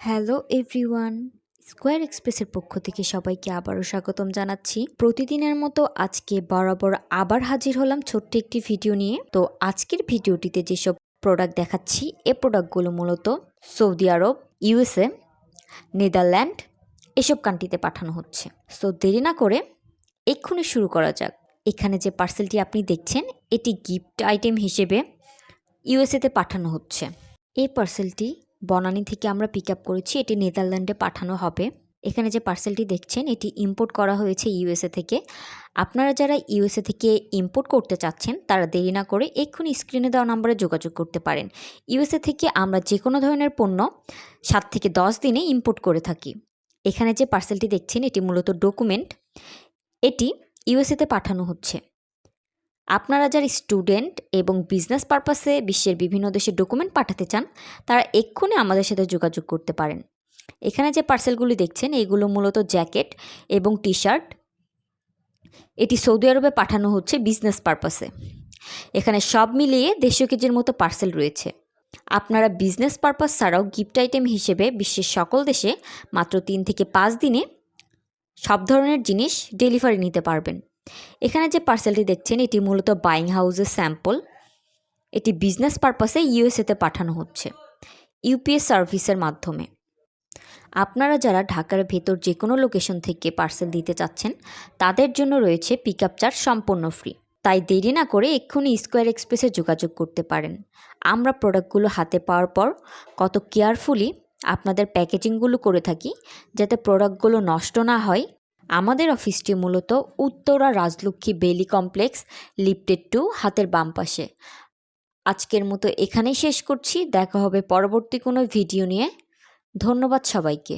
Hello everyone, square এক্সপ্রেসের পক্ষ থেকে সবাইকে আবারও স্বাগতম জানাচ্ছি। প্রতিদিনের মতো আজকে বরাবর আবার হাজির হলাম ছোট্ট একটি ভিডিও নিয়ে। তো আজকের ভিডিওটিতে যেসব প্রোডাক্ট দেখাচ্ছি, এ প্রোডাক্টগুলো মূলত সৌদি আরব ইউএসএ নেদারল্যান্ড এসব কান্ট্রিতে পাঠানো হচ্ছে। সো দেরি না করে এক্ষুনি শুরু করা যাক। এখানে যে পার্সেলটি আপনি দেখছেন, এটি গিফট আইটেম হিসেবে ইউএসএতে পাঠানো হচ্ছে। এই পার্সেলটি বনানী থেকে আমরা পিক আপ করেছি, এটি নেদারল্যান্ডে পাঠানো হবে। এখানে যে পার্সেলটি দেখছেন, এটি ইম্পোর্ট করা হয়েছে ইউএসএ থেকে। আপনারা যারা ইউএসএ থেকে ইম্পোর্ট করতে চাচ্ছেন, তারা দেরি না করে এক্ষুনি স্ক্রিনে দেওয়া নাম্বারে যোগাযোগ করতে পারেন। ইউএসএ থেকে আমরা যে কোনো ধরনের পণ্য সাত থেকে দশ দিনে ইম্পোর্ট করে থাকি। এখানে যে পার্সেলটি দেখছেন, এটি মূলত ডকুমেন্ট এটি ইউএসএতে পাঠানো হচ্ছে। আপনারা যারা স্টুডেন্ট এবং বিজনেস পারপাসে বিশ্বের বিভিন্ন দেশে ডকুমেন্ট পাঠাতে চান, তারা এক্ষুনি আমাদের সাথে যোগাযোগ করতে পারেন। এখানে যে পার্সেলগুলি দেখছেন, এগুলো মূলত জ্যাকেট এবং টি শার্ট এটি সৌদি আরবে পাঠানো হচ্ছে বিজনেস পারপাসে। এখানে সব মিলিয়ে দেড়শো কেজির মতো পার্সেল রয়েছে। আপনারা বিজনেস পারপাস ছাড়াও গিফট আইটেম হিসেবে বিশ্বের সকল দেশে মাত্র তিন থেকে পাঁচ দিনে সব ধরনের জিনিস ডেলিভারি নিতে পারবেন। এখানে যে পার্সেলটি দেখছেন, এটি মূলত বাইং হাউসের স্যাম্পল এটি বিজনেস পারপাসে ইউএসএতে পাঠানো হচ্ছে ইউপিএস সার্ভিসের মাধ্যমে। আপনারা যারা ঢাকার ভেতর যে কোনো লোকেশন থেকে পার্সেল দিতে চাচ্ছেন, তাদের জন্য রয়েছে পিক আপ চার্জ সম্পূর্ণ ফ্রি তাই দেরি না করে এক্ষুনি স্কোয়ার এক্সপ্রেসে যোগাযোগ করতে পারেন। আমরা প্রোডাক্টগুলো হাতে পাওয়ার পর কত কেয়ারফুলি আপনাদের প্যাকেজিংগুলো করে থাকি, যাতে প্রোডাক্টগুলো নষ্ট না হয় আমাদের অফিসটি মূলত উত্তরা রাজলক্ষ্মী বেলি কমপ্লেক্স, লিফটেড টু হাতের বাম পাশে। আজকের মতো এখানেই শেষ করছি। দেখা হবে পরবর্তী কোনো ভিডিও নিয়ে। ধন্যবাদ সবাইকে।